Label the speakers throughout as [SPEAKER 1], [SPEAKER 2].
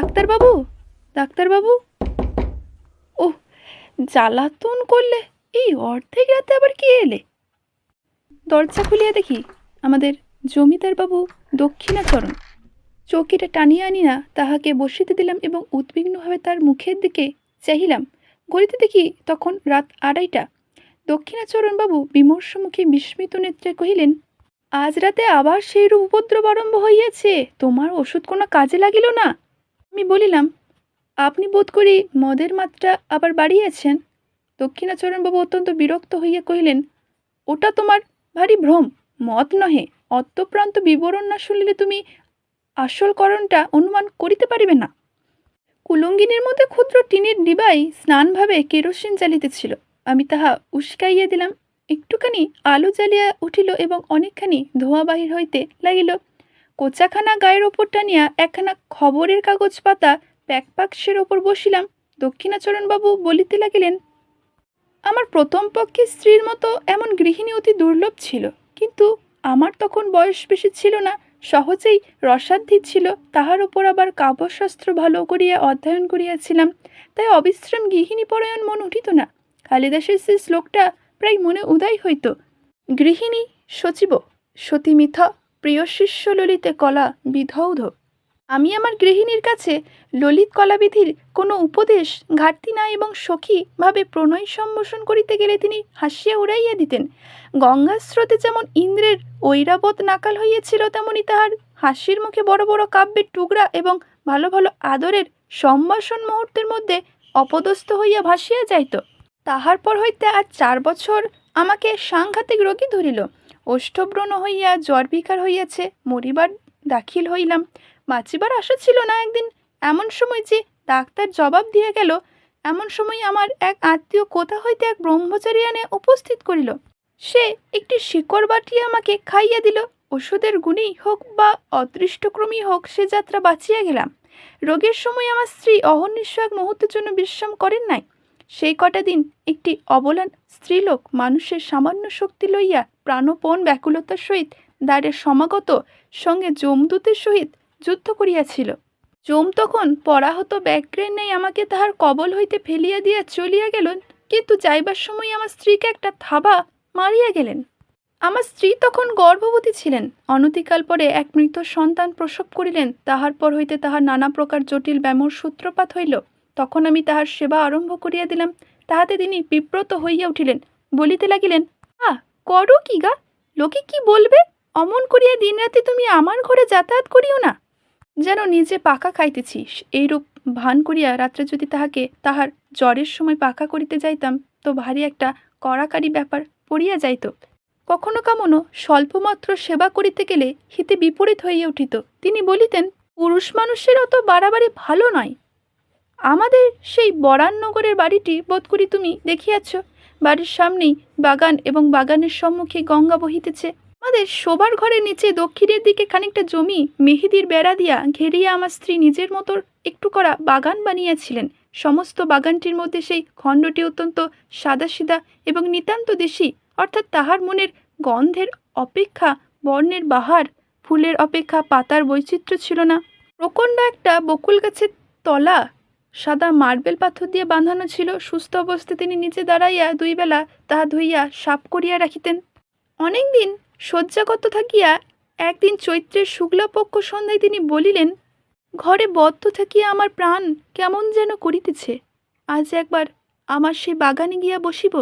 [SPEAKER 1] ডাক্তারবাবু? ডাক্তারবাবু? ওহ, জ্বালাতন করলে এই অর্ধেক রাতে আবার কে এলে? দরজা খুলিয়া দেখি আমাদের জমিদার বাবু দক্ষিণাচরণ চৌকিটা টানিয়া আনিয়া তাহাকে বসিতে দিলাম এবং উদ্বিগ্নভাবে তার মুখের দিকে চাহিলাম। ঘড়িতে দেখি তখন রাত আড়াইটা। দক্ষিণাচরণবাবু বিমর্ষ মুখে বিস্মিত নেত্রে কহিলেন, আজ রাতে আবার সেইরূপ উপদ্রব আরম্ভ হইয়াছে। তোমার ওষুধ কোনো কাজে লাগিল না? আমি বলিলাম, আপনি বোধ করি মদের মাত্রা আবার বাড়িয়েছেন? দক্ষিণাচরণবাবু অত্যন্ত বিরক্ত হইয়া কহিলেন, ওটা তোমার ভারী ভ্রম মত নহে, অত্যপ্রান্ত বিবরণ না শুনলে তুমি আসল করণটা অনুমান করিতে পারিবে না। কুলঙ্গিনীর মধ্যে ক্ষুদ্র টিনের ডিবাই স্নানভাবে কেরোসিন জ্বালিতেছিল। আমি তাহা উস্কাইয়া দিলাম। একটুখানি আলো জ্বালিয়া উঠিল এবং অনেকখানি ধোঁয়া বাহির হইতে লাগিল। কোচাখানা গায়ের ওপর টানিয়া একখানা খবরের কাগজ পাতা প্যাকপাক্সের ওপর বসিলাম। দক্ষিণাচরণবাবু বলিতে লাগিলেন, আমার প্রথম পক্ষে স্ত্রীর মতো এমন গৃহিণী অতি দুর্লভ ছিল, কিন্তু আমার তখন বয়স বেশি ছিল না, সহজেই রসাধ্যি ছিল, তাহার উপর আবার কাব্যশাস্ত্র ভালো করিয়া অধ্যয়ন করিয়াছিলাম, তাই অবিশ্রাম গৃহিণী পরায়ণ মন উঠিত না। কালিদাসের সেই শ্লোকটা প্রায় মনে উদয় হইত, গৃহিণী সচিব সতী মিথা প্রিয় শিষ্য ললিতে কলা বিধৌধ। আমি আমার গৃহিণীর কাছে ললিত কলাবিধির কোনো উপদেশ, ঘাটতি না এবং সখীভাবে প্রণয় সম্ভাষণ করিতে গেলে তিনি হাসিয়া উড়াইয়া দিতেন। গঙ্গার স্রোতে যেমন ইন্দ্রের ঐরাবত নাকাল হইয়াছিল, তেমনি তাহার হাসির মুখে বড় বড় কাব্যের টুকরা এবং ভালো ভালো আদরের সম্ভাষণ মুহূর্তের মধ্যে অপদস্থ হইয়া ভাসিয়া যাইত। তাহার পর হইতে আর চার বছর আমাকে সাংঘাতিক রোগী ধরিল। ওষ্ঠব্রণ হইয়া জ্বর বিকার হইয়াছে, মরিবার দাখিল হইলাম। বাঁচিবার আশা ছিল না একদিন। এমন সময় যে ডাক্তার জবাব দিয়া গেল, এমন সময় আমার এক আত্মীয় কোথা হইতে এক ব্রহ্মচারী আনে উপস্থিত করিল। সে একটি শিকড় বাটি আমাকে খাইয়া দিল। ওষুধের গুণেই হোক বা অদৃষ্টক্রমেই হোক সে যাত্রা বাঁচিয়া গেলাম। রোগের সময় আমার স্ত্রী অহর্নিশ এক মুহূর্তের জন্য বিশ্রাম করেন নাই। সেই কটা দিন একটি অবলান স্ত্রীলোক মানুষের সামান্য শক্তি লইয়া প্রাণপণ ব্যাকুলতার সহিত দ্বারের সমাগত সঙ্গে যমদূতের সহিত যুদ্ধ করিয়াছিল। যম তখন পরাহত ব্যাঘ্রের নেই আমাকে তাহার কবল হইতে ফেলিয়া দিয়া চলিয়া গেলেন, কিন্তু যাইবার সময় আমার স্ত্রীকে একটা থাবা মারিয়া গেলেন। আমার স্ত্রী তখন গর্ভবতী ছিলেন। অনতিকাল পরে এক মৃত সন্তান প্রসব করিলেন। তাহার পর হইতে তাহার নানা প্রকার জটিল ব্যামোর সূত্রপাত হইল। তখন আমি তাহার সেবা আরম্ভ করিয়া দিলাম। তাহাতে তিনি বিব্রত হইয়া উঠিলেন। বলিতে লাগিলেন আ করো কি গা? লোকে কি বলবে? অমন করিয়া দিনরাতে তুমি আমার ঘরে যাতায়াত করিও না? যেন নিজে পাকা খাইতেছিস, এইরূপ ভান করিয়া রাত্রে যদি তাহাকে তাহার জ্বরের সময় পাকা করিতে যাইতাম, তো ভারী একটা কড়াকারি ব্যাপার পড়িয়া যাইত। কখনো কামনো স্বল্পমাত্র সেবা করিতে গেলে হিতে বিপরীত হইয়া উঠিত। তিনি বলিতেন, পুরুষ মানুষের অত বাড়াবাড়ি ভালো নয়। আমাদের সেই বরাননগরের বাড়িটি বোধ করি তুমি দেখিয়াছ। বাড়ির সামনেই বাগান এবং বাগানের সম্মুখে গঙ্গা বহিতেছে। আমাদের শোবার ঘরের নিচে দক্ষিণের দিকে খানিকটা জমি মেহেদির বেড়া দিয়া ঘেরিয়া আমার স্ত্রী নিজের মতো একটু করা বাগান বানিয়েছিলেন। সমস্ত বাগানটির মধ্যে সেই খণ্ডটি অত্যন্ত সাদাসিধা এবং নিতান্ত দেশি। অর্থাৎ তাহার মনের গন্ধের অপেক্ষা, বর্ণের বাহার, ফুলের অপেক্ষা পাতার বৈচিত্র্য ছিল না। প্রকণ্ড একটা বকুল গাছের তলা সাদা মার্বেল পাথর দিয়ে বাঁধানো ছিল, সুস্থ অবস্থায় তিনি নিচে দাঁড়াইয়া দুই বেলা তাহা ধুইয়া সাপ করিয়া রাখিতেন। অনেক দিন শয্যাগত থাকিয়া একদিন চৈত্রের শুক্লাপক্ষ সন্ধ্যায় তিনি বলিলেন, ঘরে বদ্ধ থাকিয়া আমার প্রাণ কেমন যেন করিতেছে। আজ একবার আমার সেই বাগানে গিয়া বসিব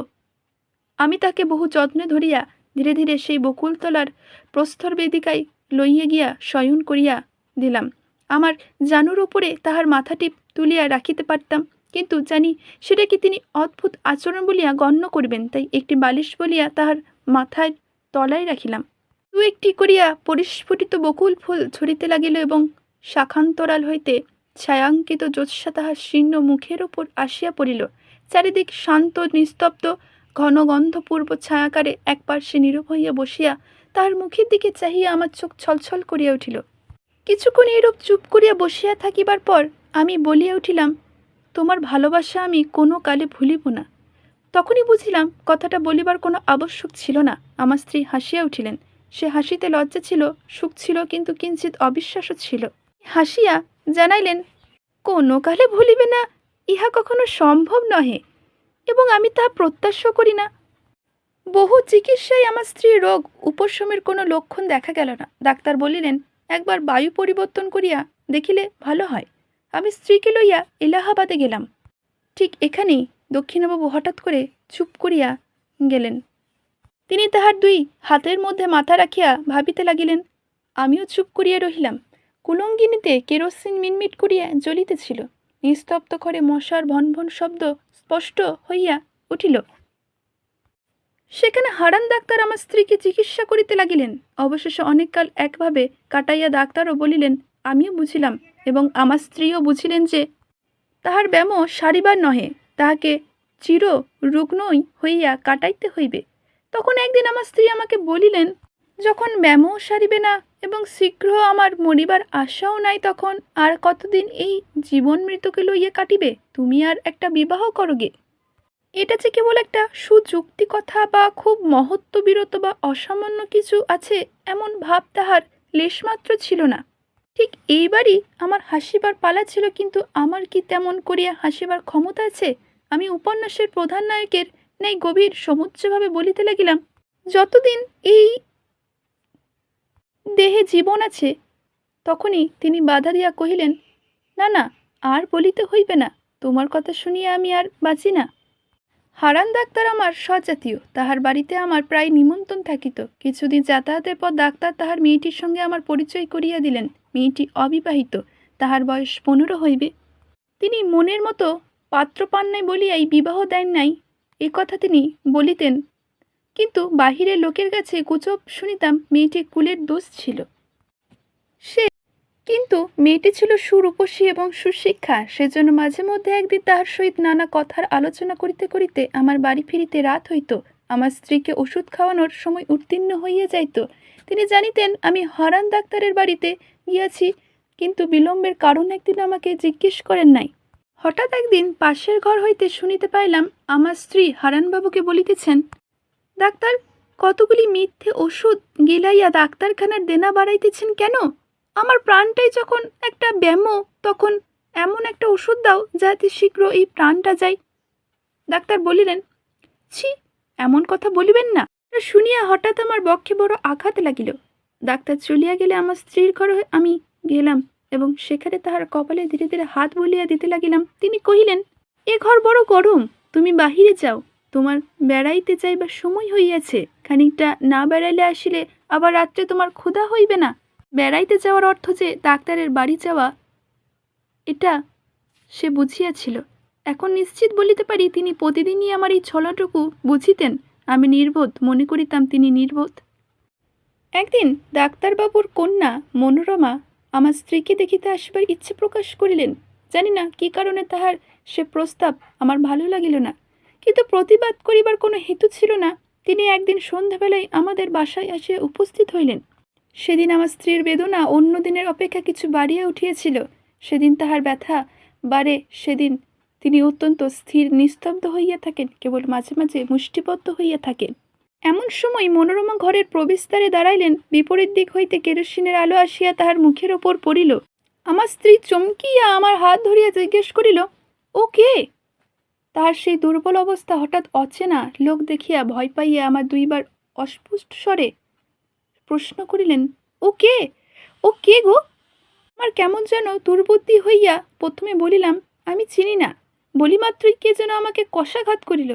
[SPEAKER 1] আমি তাকে বহু যত্নে ধরিয়া ধীরে ধীরে সেই বকুলতলার প্রস্তর বেদিকায় লইয়া গিয়া শয়ন করিয়া দিলাম। আমার জানুর উপরে তাহার মাথাটি তুলিয়া রাখিতে পারতাম। কিন্তু জানি সেটাকে তিনি অদ্ভুত আচরণ বলিয়া গণ্য করিবেন, তাই একটি বালিশ বলিয়া তাহার মাথায় তলায় রাখিলাম। দু একটি করিয়া পরিস্ফুটিত বকুল ফুল ঝরিতে লাগিল এবং শাখান্তরাল হইতে ছায়াঙ্কিত জ্যোৎস্না তাহার শীর্ণ মুখের ওপর আসিয়া পড়িল। চারিদিক শান্ত, নিস্তব্ধ ঘন গন্ধপূর্ব ছায়াকারে এক পার্শ্বে নীরব হইয়া বসিয়া তাহার মুখের দিকে চাহিয়া আমার চোখ ছলছল করিয়া উঠিল। কিছুক্ষণ এরূপ চুপ করিয়া বসিয়া থাকিবার পর আমি বলিয়া উঠিলাম, তোমার ভালোবাসা আমি কোনো কালে ভুলিব না। তখনই বুঝিলাম, কথাটা বলিবার কোনো আবশ্যক ছিল না। আমার স্ত্রী হাসিয়া উঠিলেন। সে হাসিতে লজ্জা ছিল, সুখ ছিল, কিন্তু কিঞ্চিত অবিশ্বাসও ছিল। হাসিয়া জানাইলেন, কোনো কালে ভুলিবে না, ইহা কখনো সম্ভব নহে, এবং আমি তাহা প্রত্যাশা করি না। বহু চিকিৎসায় আমার স্ত্রীর রোগ, উপশমের কোনো লক্ষণ দেখা গেল না। ডাক্তার বলিলেন একবার বায়ু পরিবর্তন করিয়া দেখিলে ভালো হয়। আমি স্ত্রীকে লইয়া এলাহাবাদে গেলাম। ঠিক এখানেই দক্ষিণবাবু হঠাৎ করে চুপ করিয়া গেলেন। তিনি তাহার দুই হাতের মধ্যে মাথা রাখিয়া ভাবিতে লাগিলেন, আমিও চুপ করিয়া রহিলাম। কুলঙ্গিনীতে কেরোসিন মিনমিট করিয়া জ্বলিতেছিল। নিস্তব্ধ করে মশার ভন ভন শব্দ স্পষ্ট হইয়া উঠিল। সেখানে হারান ডাক্তার আমার স্ত্রীকে চিকিৎসা করিতে লাগিলেন। অবশেষে অনেককাল একভাবে কাটাইয়া ডাক্তারও বলিলেন, আমিও বুঝিলাম এবং আমার স্ত্রীও বুঝিলেন যে তাহার ব্যামো সারিবার নহে, তাহাকে চির রুগ্নই হইয়া কাটাইতে হইবে। তখন একদিন আমার স্ত্রী আমাকে বলিলেন, যখন ব্যামো সারিবে না এবং শীঘ্র আমার মরিবার আশাও নাই তখন আর কতদিন এই জীবন মৃত্যুকে লইয়া কাটিবে? তুমি আর একটা বিবাহ করোগে। এটা যে কেবল একটা সুযুক্তি কথা বা খুব মহত্ববিরত বা অসামান্য কিছু আছে, এমন ভাব তাহার লেশমাত্র ছিল না। ঠিক এইবারই আমার হাসিবার পালা ছিল, কিন্তু আমার কি তেমন করিয়া হাসিবার ক্ষমতা আছে? আমি উপন্যাসের প্রধান নায়কের নেই গভীর সমুচ্চভাবে বলিতে লাগিলাম, যতদিন এই দেহে জীবন আছে, তখনই তিনি বাধা দিয়া কহিলেন, না না, আর বলিতে হইবে না। তোমার কথা শুনিয়া আমি আর বাঁচি না। হারান ডাক্তার আমার স্বজাতীয় তাহার বাড়িতে আমার প্রায় নিমন্ত্রণ থাকিত। কিছুদিন যাতায়াতের পর ডাক্তার তাহার মেয়েটির সঙ্গে আমার পরিচয় করিয়া দিলেন। মেয়েটি অবিবাহিত, তাহার বয়স পনেরো হইবে। তিনি মনের মতো পাত্র পান নাই বলিয়াই বিবাহ দেন নাই। এ কথা তিনি বলিতেন। কিন্তু বাহিরের লোকের কাছে গুজব শুনিতাম মেয়েটি কুলের দোষ ছিল। সে কিন্তু মেয়েটি ছিল সুরূপসী এবং সুশিক্ষা। সেজন্য মাঝে মধ্যে একদিন তাহার সহিত নানা কথার আলোচনা করিতে করিতে আমার বাড়ি ফিরিতে রাত হইত। আমার স্ত্রীকে ওষুধ খাওয়ানোর সময় উত্তীর্ণ হইয়া যাইত। তিনি জানিতেন, আমি হরান ডাক্তারের বাড়িতে গিয়াছি, কিন্তু বিলম্বের কারণ একদিন আমাকে জিজ্ঞেস করেন নাই। হঠাৎ একদিন পাশের ঘর হইতে শুনিতে পাইলাম, আমার স্ত্রী হারানবাবুকে বলিতেছেন, ডাক্তার, কতগুলি মিথ্যে ওষুধ গিলাইয়া ডাক্তারখানার দেনা বাড়াইতেছেন কেন? আমার প্রাণটাই যখন একটা ব্যামো, তখন এমন একটা ওষুধ দাও যাতে শীঘ্র এই প্রাণটা যায়। ডাক্তার বলিলেন, ছি, এমন কথা বলিবেন না। শুনিয়া হঠাৎ আমার বক্ষে বড় আঘাত লাগিল। ডাক্তার চলিয়া গেলে আমার স্ত্রীর ঘরে আমি গেলাম এবং সেখানে তাহার কপালে ধীরে ধীরে হাত বলিয়া দিতে লাগিলাম। তিনি কহিলেন, এ ঘর বড় গরম, তুমি বাহিরে যাও। তোমার বেড়াইতে যাইবার সময় হইয়াছে। খানিকটা না বেড়াইলে আসিলে আবার রাত্রে তোমার ক্ষুধা হইবে না। বেড়াইতে যাওয়ার অর্থ যে ডাক্তারের বাড়ি যাওয়া, এটা সে বুঝিয়াছিল। এখন নিশ্চিত বলিতে পারি তিনি প্রতিদিনই আমার এই ছলাটুকু বুঝিতেন, আমি নির্বোধ, মনে করিতাম তিনি নির্বোধ। একদিন ডাক্তারবাবুর কন্যা মনোরমা আমার স্ত্রীকে দেখিতে আসিবার ইচ্ছে প্রকাশ করিলেন। জানি না কী কারণে তাহার সে প্রস্তাব আমার ভালো লাগিল না, কিন্তু প্রতিবাদ করিবার কোনো হেতু ছিল না। তিনি একদিন সন্ধ্যাবেলায় আমাদের বাসায় আসিয়া উপস্থিত হইলেন। সেদিন আমার স্ত্রীর বেদনা অন্য দিনের অপেক্ষা কিছু বাড়িয়া উঠিয়াছিল। সেদিন তাহার ব্যথা বাড়ে, সেদিন তিনি অত্যন্ত স্থির, নিস্তব্ধ হইয়া থাকেন, কেবল মাঝে মাঝে মুষ্টিবদ্ধ হইয়া থাকেন। এমন সময় মনোরমা ঘরের প্রবেশদ্বারে দাঁড়াইলেন, বিপরীত দিক হইতে কেরোসিনের আলো আসিয়া তাহার মুখের ওপর পড়িল। আমার স্ত্রী চমকিয়া আমার হাত ধরিয়া জিজ্ঞেস করিল, ও কে? তাহার সেই দুর্বল অবস্থা হঠাৎ অচেনা, লোক দেখিয়া ভয় পাইয়া আমার দুইবার অস্পুষ্ট স্বরে প্রশ্ন করিলেন, ও কে? ও কে গো? আমার কেমন যেন দুর্বুদ্ধি হইয়া প্রথমে বলিলাম, আমি চিনি না। বলি মাত্রই কে যেন আমাকে কষাঘাত করিল।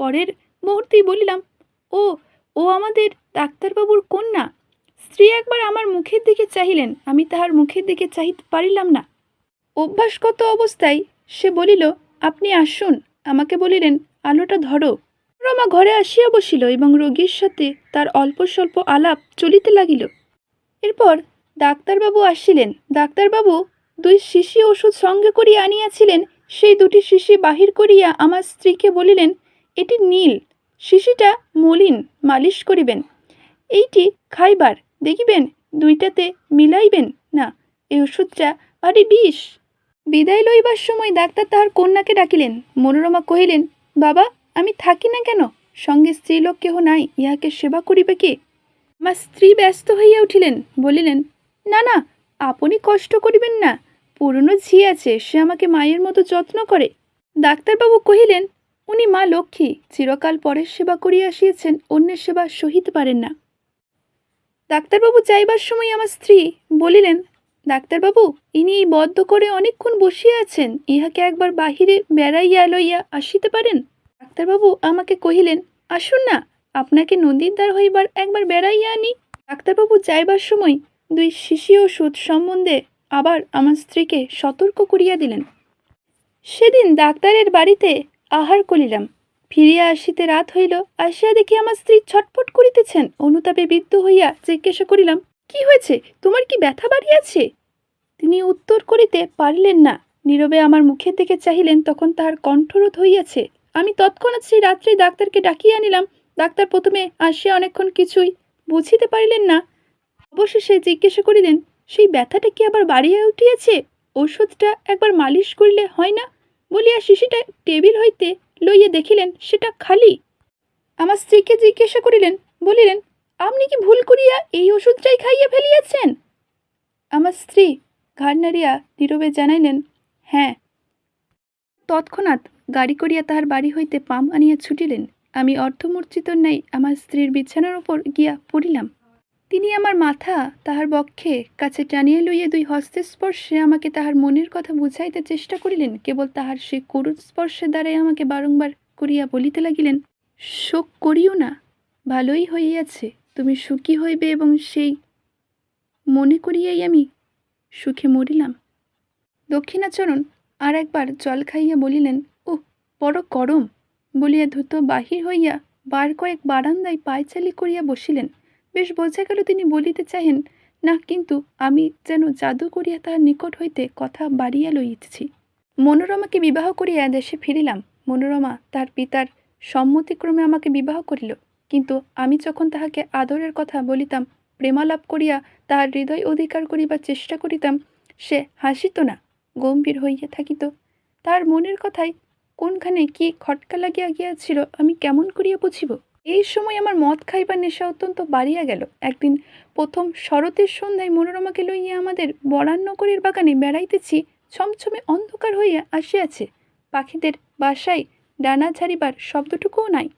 [SPEAKER 1] পরের মুহূর্তেই বলিলাম, ও ও আমাদের ডাক্তারবাবুর কন্যা। স্ত্রী একবার আমার মুখের দিকে চাহিলেন, আমি তাহার মুখের দিকে চাহিতে পারিলাম না। অভ্যাসগত অবস্থায় সে বলিল, আপনি আসুন। আমাকে বলিলেন, আলোটা ধরো। রমা ঘরে আসিয়া বসিল এবং রোগীর সাথে তার অল্প স্বল্প আলাপ চলিতে লাগিল। এরপর ডাক্তারবাবু আসিলেন। ডাক্তারবাবু দুই শিশি ওষুধ সঙ্গে করিয়া আনিয়াছিলেন। সেই দুটি শিশি বাহির করিয়া আমার স্ত্রীকে বলিলেন, এটি নীল, শিশিটা মলিন, মালিশ করিবেন। এইটি খাইবার, দেখিবেন, দুইটাতে মিলাইবেন না, এই ওষুধটা ভারী বিষ। বিদায় লইবার সময় ডাক্তার তাহার কন্যাকে ডাকিলেন। মনোরমা কহিলেন, বাবা আমি থাকি না কেন? সঙ্গে স্ত্রীলোক কেহ নাই, ইহাকে সেবা করিবে কে? আমার স্ত্রী ব্যস্ত হইয়া উঠিলেন, বলিলেন, না না, আপনি কষ্ট করিবেন না। পুরনো ঝি আছে, সে আমাকে মায়ের মতো যত্ন করে। ডাক্তারবাবু কহিলেন, উনি মা লক্ষ্মী, চিরকাল পরের সেবা করিয়া আসিয়াছেন, অন্যের সেবা সহিতে পারেন না। ডাক্তারবাবু যাইবার সময় আমার স্ত্রী বলিলেন, ডাক্তারবাবু, ইনি এই বদ্ধ করে অনেকক্ষণ বসিয়া আছেন, ইহাকে একবার বাহিরে বেড়াইয়া লইয়া আসিতে পারেন? ডাক্তারবাবু আমাকে কহিলেন, আসুন না, আপনাকে নদীর দ্বার হইবার একবার বেড়াইয়া আনি। ডাক্তারবাবু যাইবার সময় দুই শিশি ওষুধ সম্বন্ধে আবার আমার স্ত্রীকে সতর্ক করিয়া দিলেন। সেদিন ডাক্তারের বাড়িতে আহার করিলাম। ফিরিয়া আসিতে রাত হইল, আসিয়া দেখি আমার স্ত্রী ছটফট করিতেছেন। অনুতাপে বিদ্ধ হইয়া জিজ্ঞাসা করিলাম, কি হয়েছে? তোমার কি ব্যথা বাড়িয়াছে? তিনি উত্তর করিতে পারিলেন না। নীরবে আমার মুখের দিকে চাহিলেন, তখন তাহার কণ্ঠরোধ হইয়াছে। আমি তৎক্ষণাৎ সেই রাত্রে ডাক্তারকে ডাকিয়া আনিলাম। ডাক্তার প্রথমে আসিয়া অনেকক্ষণ কিছুই বুঝিতে পারিলেন না। অবশেষে জিজ্ঞাসা করিলেন, সেই ব্যথাটা কি আবার বাড়িয়া উঠিয়াছে? ওষুধটা একবার মালিশ করিলে হয় না? বলিয়া শিশিটা টেবিল হইতে লইয়া দেখিলেন, সেটা খালি। আমার স্ত্রীকে জিজ্ঞাসা করিলেন, বলিলেন, আপনি কি ভুল করিয়া এই ওষুধটাই খাইয়া ফেলিয়াছেন? আমার স্ত্রী ঘাড় নাড়িয়া নীরবে জানাইলেন হ্যাঁ। তৎক্ষণাৎ গাড়ি করিয়া তাহার বাড়ি হইতে পাম আনিয়া ছুটিলেন। আমি অর্ধমূর্ছিত নাই আমার স্ত্রীর বিছানার ওপর গিয়া পড়িলাম। তিনি আমার মাথা তাহার বক্ষে কাছে টানিয়া লইয়া দুই হস্তের স্পর্শে আমাকে তাহার মনের কথা বুঝাইতে চেষ্টা করিলেন। কেবল তাহার সে করুণ স্পর্শের দ্বারাই আমাকে বারংবার করিয়া বলিতে লাগিলেন, শোক করিও না, ভালোই হইয়াছে, তুমি সুখী হইবে এবং সেই মনে করিয়াই আমি সুখে মরিলাম। দক্ষিণাচরণ আর একবার জল খাইয়া বলিলেন বড় গরম বলিয়া দ্রুত বাহির হইয়া বার কয়েক বারান্দায় পায়চালি করিয়া বসিলেন। বেশ বোঝা গেল তিনি বলিতে চাহেন, না, কিন্তু আমি যেন জাদু করিয়া তাহার নিকট হইতে কথা বাড়িয়া লইতেছি। মনোরমাকে বিবাহ করিয়া দেশে ফিরিলাম। মনোরমা তার পিতার সম্মতিক্রমে আমাকে বিবাহ করিল। কিন্তু আমি যখন তাহাকে আদরের কথা বলিতাম, প্রেমালাপ করিয়া তাহার হৃদয় অধিকার করিবার চেষ্টা করিতাম, সে হাসিত না, গম্ভীর হইয়া থাকিত। তার মনের কথায় কোনখানে কি খটকা লাগিয়া গিয়াছিল, আমি কেমন করিয়া বুঝিব? এই সময় আমার মদ খাইবার নেশা অত্যন্ত বাড়িয়া গেল। একদিন প্রথম শরতের সন্ধ্যায় মনোরমাকে লইয়া আমাদের বরান্নগরের বাগানে বেড়াইতেছি, ছমছমে অন্ধকার হইয়া আসিয়াছে। পাখিদের বাসায় ডানা ছাড়িবার শব্দটুকুও নাই।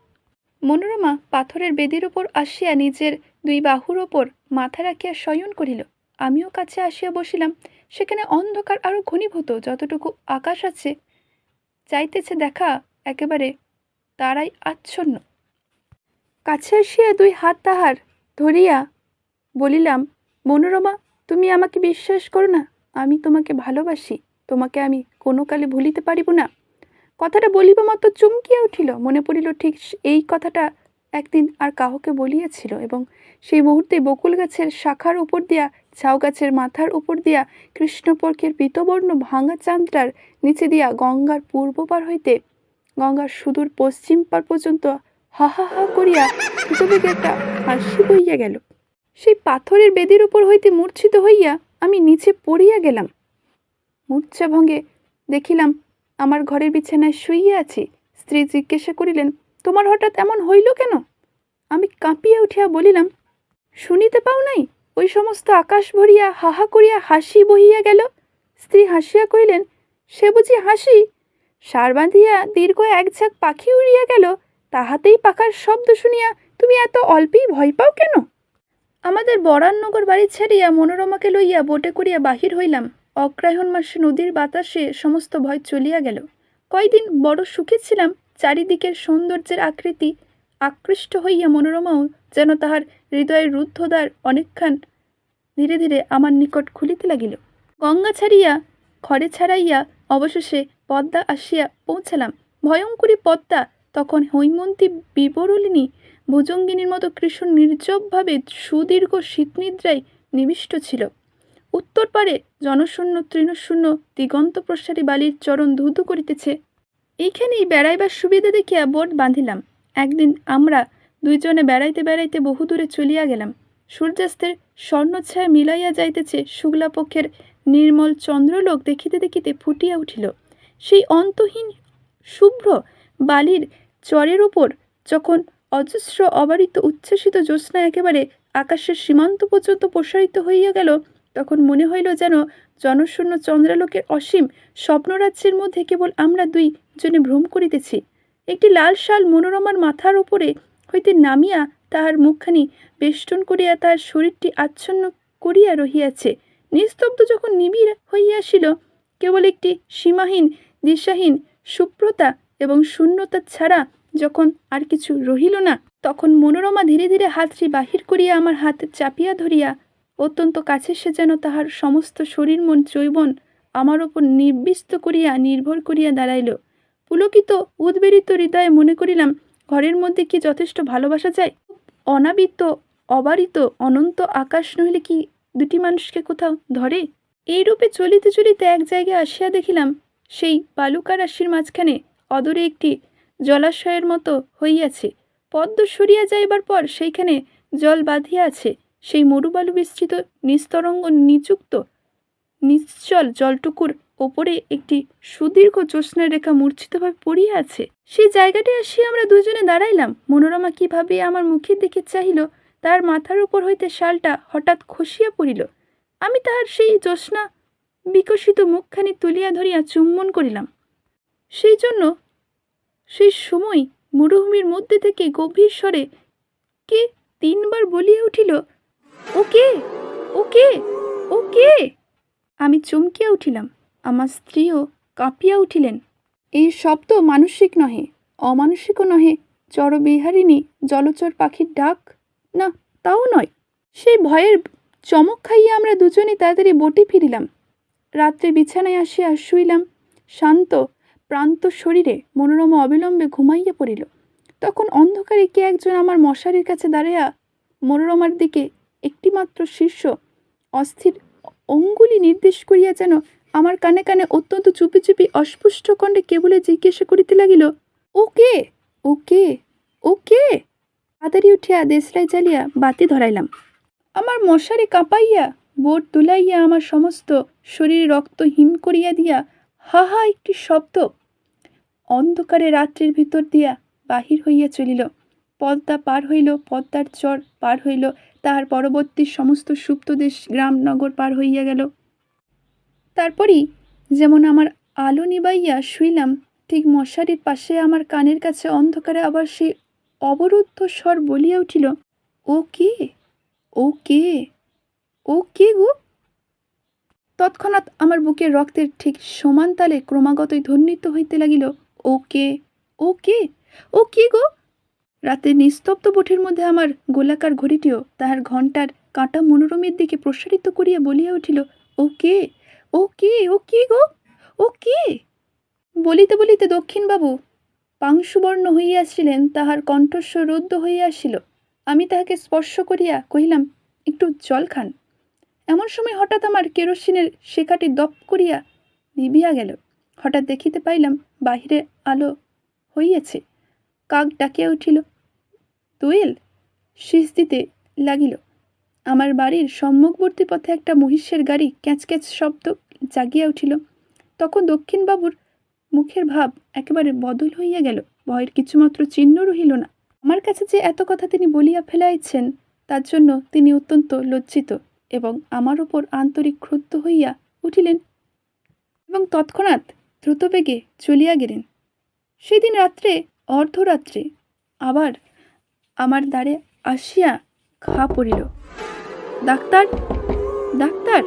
[SPEAKER 1] মনোরমা পাথরের বেদির ওপর আসিয়া নিজের দুই বাহুর ওপর মাথা রাখিয়া শয়ন করিল। আমিও কাছে আসিয়া বসিলাম, সেখানে অন্ধকার আরও ঘনীভূত, যতটুকু আকাশ আছে চাইতেছে দেখা একেবারে তারাই আচ্ছন্ন। কাছে আসিয়া দুই হাত তাহার ধরিয়া বলিলাম, মনোরমা, তুমি আমাকে বিশ্বাস করো না, আমি তোমাকে ভালোবাসি, তোমাকে আমি কোনো কালে ভুলিতে পারিব না। কথাটা বলিব মাত্র চমকিয়া উঠিল। মনে পড়িল ঠিক এই কথাটা একদিন আর কাহকে বলিয়াছিল এবং সেই মুহূর্তে বকুল গাছের শাখার উপর দিয়া ঝাউ গাছের মাথার উপর দিয়া কৃষ্ণপর্কের পীতবর্ণ ভাঙা চাঁদটার নিচে দিয়া গঙ্গার পূর্ব পার হইতে গঙ্গার সুদূর পশ্চিম পার পর্যন্ত হা হা হা করিয়া দ্রুতবেগে একটা হাসি বইয়া গেল। সেই পাথরের বেদির উপর হইতে মূর্ছিত হইয়া আমি নিচে পড়িয়া গেলাম। মূর্ছা ভঙ্গে দেখিলাম, আমার ঘরের বিছানায় শুইয়া আছি। স্ত্রী জিজ্ঞাসা করিলেন, তোমার হঠাৎ এমন হইল কেন? আমি কাঁপিয়া উঠিয়া বলিলাম, শুনিতে পাও নাই। ওই সমস্ত আকাশ ভরিয়া হাহা করিয়া হাসি বহিয়া গেল। স্ত্রী হাসিয়া কহিলেন, সে বুঝি হাসি? সার বাঁধিয়া দীর্ঘ এক ঝাঁক পাখি উড়িয়া গেল। তাহাতেই পাখার শব্দ শুনিয়া তুমি এত অল্পেই ভয় পাও কেন? আমাদের বরাননগর বাড়ি ছাড়িয়া মনোরমাকে লইয়া বোটে করিয়া বাহির হইলাম। অগ্রায়ণ মাসে নদীর বাতাসে সমস্ত ভয় চলিয়া গেল। কয়দিন বড় সুখে ছিলাম, চারিদিকের সৌন্দর্যের আকৃতি আকৃষ্ট হইয়া মনোরমাও যেন তাহার হৃদয়ের রুদ্ধদ্বার অনেকক্ষণ ধীরে ধীরে আমার নিকট খুলিতে লাগিল। গঙ্গা ছাড়িয়া, খড়ে ছাড়াইয়া অবশেষে পদ্মা আসিয়া পৌঁছালাম। ভয়ঙ্করী পদ্মা, তখন হৈমন্তী বিবরলিনী ভুজঙ্গিনীর মতো কৃষ্ণ নির্জবভাবে সুদীর্ঘ শীতনিদ্রায় নিবিষ্ট ছিল। উত্তর পারে জনশূন্য, তৃণশূন্য দিগন্ত প্রসারী বালির চরণ ধুধু করিতেছে। এইখানেই বেড়াইবার সুবিধা দেখিয়া বোট বাঁধিলাম। একদিন আমরা দুইজনে বেড়াইতে বেড়াইতে বহুদূরে চলিয়া গেলাম। সূর্যাস্তের স্বর্ণছায়া মিলাইয়া যাইতেছে শুক্লা পক্ষের নির্মল চন্দ্রলোক দেখিতে দেখিতে ফুটিয়া উঠিল। সেই অন্তহীন শুভ্র বালির চরের ওপর যখন অজস্র অবারিত উচ্ছ্বাসিত জ্যোৎস্না একেবারে আকাশের সীমান্ত পর্যন্ত প্রসারিত হইয়া গেল, তখন মনে হইল যেন জনশূন্য চন্দ্রালোকের অসীম স্বপ্নরাজ্যের মধ্যে কেবল আমরা দুই জনে ভ্রম করিতেছি। একটি লাল শাল মনোরমার মাথার উপরে হইতে নামিয়া তাহার মুখখানি বেষ্টন করিয়া তাহার শরীরটি আচ্ছন্ন করিয়া রহিয়াছে। নিস্তব্ধ যখন নিবিড় হইয়াছিল, কেবল একটি সীমাহীন, দিশাহীন, সুপ্রতা এবং শূন্যতা ছাড়া যখন আর কিছু রহিল না, তখন মনোরমা ধীরে ধীরে হাতটি বাহির করিয়া আমার হাত চাপিয়া ধরিয়া, অত্যন্ত কাছে সে যেন তাহার সমস্ত শরীর মন জৈবন আমার ওপর নির্বিষ্ট করিয়া, নির্ভর করিয়া দাঁড়াইল। পুলকিত উদ্বেলিত হৃদয়ে মনে করিলাম ঘরের মধ্যে কি যথেষ্ট ভালোবাসা যায়? অনাবৃত, অবারিত, অনন্ত আকাশ নইলে কি দুটি মানুষকে কোথাও ধরে? এই রূপে চলিতে চলিতে এক জায়গায় আসিয়া দেখিলাম, সেই বালুকা রাশির মাঝখানে অদূরে একটি জলাশয়ের মতো হইয়াছে। পদ্ম সরিয়া যাইবার পর সেইখানে জল বাঁধিয়া আছে, সেই মরুবালু বিস্তৃত, নিস্তরঙ্গ, নিযুক্ত, নিশ্চল জলটুকুর ওপরে একটি সুদীর্ঘ জ্যোৎস্নার রেখা মূর্ছিতভাবে পড়িয়া আছে। সেই জায়গাটি আসিয়া আমরা দুজনে দাঁড়াইলাম। মনোরমা কীভাবে আমার মুখের দিকে চাহিল, তার মাথার উপর হইতে শালটা হঠাৎ খসিয়া পড়িল। আমি তাহার সেই জ্যোৎস্না বিকশিত মুখখানি তুলিয়া ধরিয়া চুম্বন করিলাম। সেই জন্য সেই সময় মরুভূমির মধ্যে থেকে গভীর স্বরে কে তিনবার বলিয়া উঠিল ও কে ও কে ও কে আমি চমকিয়া উঠিলাম। আমার স্ত্রীও কাঁপিয়া উঠিলেন। এই শব্দ মানসিক নহে, অমানসিকও নহে, চরবিহারিণী জলচর পাখির ডাক? না, তাও নয়। সেই ভয়ের চমক খাইয়া আমরা দুজনে তাড়াতাড়ি বটে ফিরিলাম। রাত্রে বিছানায় আসিয়া শুইলাম, শান্ত, প্রান্ত শরীরে মনোরমা অবিলম্বে ঘুমাইয়া পড়িল। তখন অন্ধকারে কে একজন আমার মশারির কাছে দাঁড়াইয়া মনোরমার দিকে একটিমাত্র শীর্ষ অস্থির অঙ্গুলি নির্দেশ করিয়া যেন আমার কানে কানে অত্যন্ত চুপি চুপি অস্পুষ্ট কণ্ঠে কেবলে জিজ্ঞাসা করিতে লাগিল, ও কে? ও কে? ও কে? তাড়াতাড়ি উঠিয়া দেশলাই জ্বালিয়া বাতি ধরাইলাম। আমার মশারি কাঁপাইয়া, বোট তুলাইয়া আমার সমস্ত শরীর রক্ত হিম করিয়া দিয়া হা হা একটি শব্দ অন্ধকারে রাত্রির ভিতর দিয়া বাহির হইয়া চলিল। পদ্মা পার হইল, পদ্মার চর পার হইল, তাহার পরবর্তী সমস্ত সুপ্ত দেশ গ্রাম নগর পার হইয়া গেল। তারপরই যেমন আমার আলো নিবাইয়া শুইলাম, ঠিক মশারির পাশে আমার কানের কাছে অন্ধকারে আবার সেই অবরুদ্ধ স্বর বলিয়া উঠিল, ও কে? ও কে? ও কে গো? তৎক্ষণাৎ আমার বুকের রক্তের ঠিক সমান তালে ক্রমাগতই ধ্বনিত হইতে লাগিল, ও কে? ও কে? ও কে গো? রাতে নিস্তব্ধ বটের মধ্যে আমার গোলাকার ঘড়িটিও তাহার ঘণ্টার কাঁটা মনোরমের দিকে প্রসারিত করিয়া বলিয়া উঠিল, ও কে? ও কে ও কে গো ও কে বলিতে বলিতে দক্ষিণবাবু পাংশুবর্ণ হইয়াছিলেন, তাহার কণ্ঠস্বর রুদ্ধ হইয়া আসিল আমি তাহাকে স্পর্শ করিয়া কহিলাম, একটু জল খান। এমন সময় হঠাৎ আমার কেরোসিনের শেখাটি দপ করিয়া নিভিয়া গেল। হঠাৎ দেখিতে পাইলাম, বাহিরে আলো হইয়াছে। কাক ডাকিয়া উঠিল, দোয়েল? শীষ দিতে লাগিল। আমার বাড়ির সম্মুখবর্তী পথে একটা মহিষের গাড়ি ক্যাচ ক্যাচ শব্দ জাগিয়া উঠিল। তখন দক্ষিণবাবুর মুখের ভাব একেবারে বদল হইয়া গেল। ভয়ের কিছুমাত্র চিহ্ন রহিল না। আমার কাছে যে এত কথা তিনি বলিয়া ফেলাইছেন, তার জন্য তিনি অত্যন্ত লজ্জিত এবং আমার ওপর আন্তরিক ক্রুদ্ধ হইয়া উঠিলেন এবং তৎক্ষণাৎ দ্রুতবেগে চলিয়া গেলেন। সেদিন রাত্রে, অর্ধরাত্রে আবার আমার দ্বারে আসিয়া ঘা পড়িল। ডাক্তার? ডাক্তার?